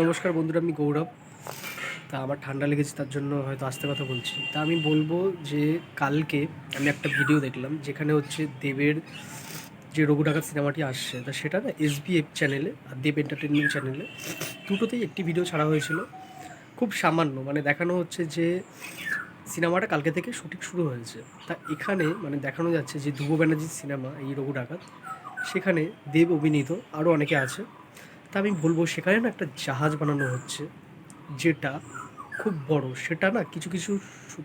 নমস্কার বন্ধুরা, আমি গৌরব। তা আমার ঠান্ডা লেগেছে, তার জন্য হয়তো আস্তে কথা বলছি। তা আমি বলব যে কালকে আমি একটা ভিডিও দেখলাম, যেখানে হচ্ছে দেবের যে রঘু ডাকাত সিনেমাটি আসছে, তা সেটা না এসবিএফ চ্যানেলে আর দেব এন্টারটেনমেন্ট চ্যানেলে দুটোতেই একটি ভিডিও ছাড়া হয়েছিল। খুব সামান্য মানে দেখানো হচ্ছে যে সিনেমাটা কালকে থেকে শুটিং শুরু হয়েছে। তা এখানে মানে দেখানো যাচ্ছে যে ধ্রুব ব্যানার্জির সিনেমা, এই রঘু ডাকাত সেখানে দেব অভিনীত, আরও অনেকে আছে। তা আমি বলব, সেখানে না একটা জাহাজ বানানো হচ্ছে, যেটা খুব বড়। সেটা না কিছু কিছু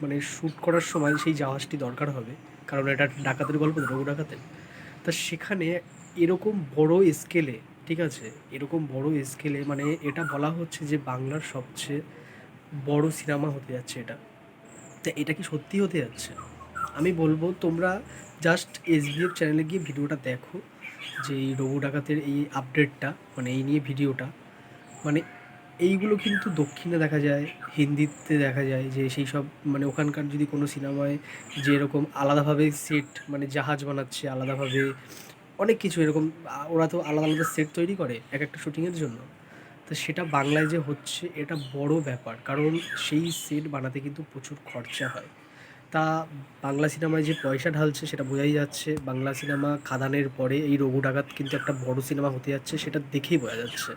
মানে শ্যুট করার সময় সেই জাহাজটি দরকার হবে, কারণ এটা ডাকাতের গল্প রঘু ডাকাতের। তা সেখানে এরকম বড় স্কেলে ঠিক আছে? এরকম বড় স্কেলে মানে এটা বলা হচ্ছে যে বাংলার সবচেয়ে বড় সিনেমা হতে যাচ্ছে এটা। তা এটা কি সত্যি হতে যাচ্ছে? আমি বলব, তোমরা জাস্ট এসবিএফ চ্যানেলে গিয়ে ভিডিওটা দেখো। যে এই রঘু ডাকাতের এই আপডেটটা মানে এই নিয়ে ভিডিওটা মানে এইগুলো কিন্তু দক্ষিণে দেখা যায়, হিন্দিতে দেখা যায় যে সেই সব মানে ওখানকার যদি কোনো সিনেমায় যে এরকম আলাদাভাবে সেট মানে জাহাজ বানাচ্ছে আলাদাভাবে, অনেক কিছু এরকম ওরা তো আলাদা আলাদা সেট তৈরি করে এক একটা শুটিংয়ের জন্য। তো সেটা বাংলায় যে হচ্ছে, এটা বড় ব্যাপার। কারণ সেই সেট বানাতে কিন্তু প্রচুর খরচা হয়। তা বাংলা সিনেমায় যে পয়সা ঢালছে সেটা বোঝাই যাচ্ছে। বাংলা সিনেমা খাদানের পরে এই রঘু ডাকাত কিন্তু একটা বড় সিনেমা হতে যাচ্ছে, সেটা দেখেই বোঝা যাচ্ছে।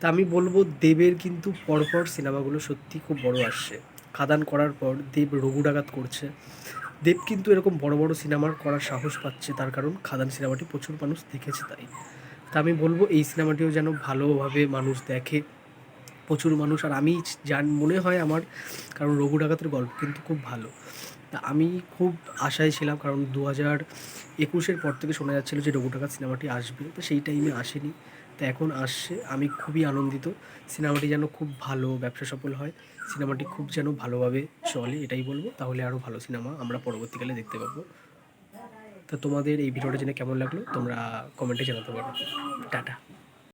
তা আমি বলব দেবের কিন্তু পরপর সিনেমাগুলো সত্যি খুব বড় আসছে। খাদান করার পর দেব রঘু ডাকাত করছে। দেব কিন্তু এরকম বড় বড় সিনেমার করার সাহস পাচ্ছে, তার কারণ খাদান সিনেমাটি প্রচুর মানুষ দেখেছে তাই। তা আমি বলব এই সিনেমাটিও যেন ভালোভাবে মানুষ দেখে। প্রচুর মানুষ আর আমি জান মনে হয় আমার, কারণ রঘু ডাকাতের গল্প কিন্তু খুব ভালো। তা আমি খুব আশায় ছিলাম, কারণ দু হাজার একুশের পর থেকে শোনা যাচ্ছিল যে রঘু ডাকাত সিনেমাটি আসবে। তো সেই টাইমে আসেনি। তো এখন আসছে। আমি খুবই আনন্দিত। সিনেমাটি যেন খুব ভালো, ব্যবসা সফল হয়। সিনেমাটি খুব যেন ভালোভাবে চলে, এটাই বলব। তাহলে আরও ভালো সিনেমা আমরা পরবর্তীকালে দেখতে পাবো। তা তোমাদের এই ভিডিওটা জেনে কেমন লাগল? তোমরা কমেন্টে জানাতে পারো। টাটা।